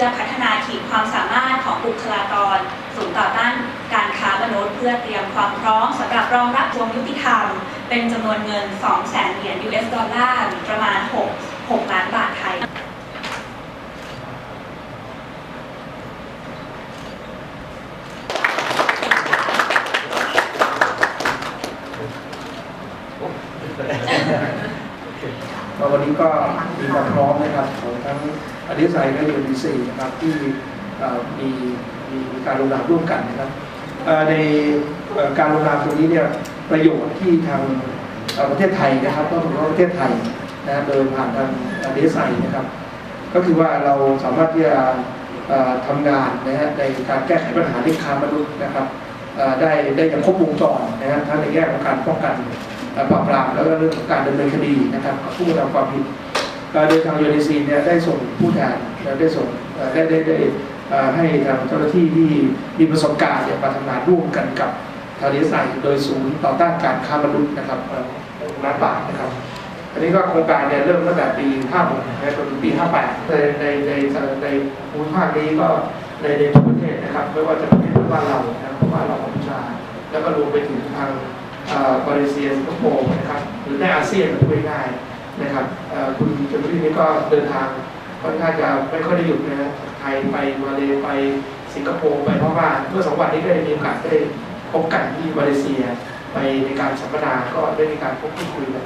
พื่อพัฒนาขีดความสามารถของบุคลากรศูนย์ต่อต้านการค้ามนุษย์เพื่อเตรียมความพร้อมสำหรับรองรับทวงยุติธรรม เป็นจำนวนเงิน 2 0 0 0 0 0 เหรียญ US ดอลลาร์หรือประมาณ 6 6 ล้านบาทไทยก็ วันนี้ก็มีความพร้อมนะครับของทั้งอดิสัยและยูดีซีนะครับที่มีมีการลงนามร่วมกันนะครับในการลงนามตรงนี้เนี่ยประโยชน์ที่ทางประเทศไทยนะครับต้องถือว่าประเทศไทยนะโดยผ่านทางอดิสัยนะครับ ก็คือว่าเราสามารถที่จะเอ่อทำงานนะฮะในการแก้ไขปัญหาเรื่องค้ามนุษย์นะครับได้ได้อย่างครบวงจรนะฮะทั้งในแง่ของการป้องกัน ปราบปรามแล้วก็เรื่องของการดำเนินคดีนะครับกับผู้กระทำความผิดเอ่อโดยทางยูนิซีเนี่ยได้ส่งผู้แทนและได้ส่งได้ได้ได้ให้ทางเจ้าหน้าที่ที่มีประสบการณ์เนี่ยมาทำงานร่วมกันกับทางดีไซน์โดยศูนย์ต่อต้านการค้ามนุษย์นะครับเอ่อล้านบาทนะครับ อันนี้ก็โครงการเนี่ยเริ่มตั้งแต่ปี 56นะจนถึงปี 58 ในในในในภูมิภาคนี้ก็ในในทุกประเทศนะครับไม่ว่าจะประเทศบ้านเรานะครับบ้านเรากัมพูชาแล้วก็รวมไปถึงทาง มาเลเซียสิงคโปร์นะครับหรือในอาเซียนพูดง่ายนะครับเอ่อคุณจำรีนี่ก็เดินทางค่อนข้างจะไม่ค่อยได้หยุดนะฮะไทยไปมาเลไปสิงคโปร์ไปเพราะว่าเมื่อสองวันนี้ก็ได้มีโอกาสได้พบกันที่มาเลเซีย ไปในการสัมมนาก็ได้มีการพบพูดคุยกัน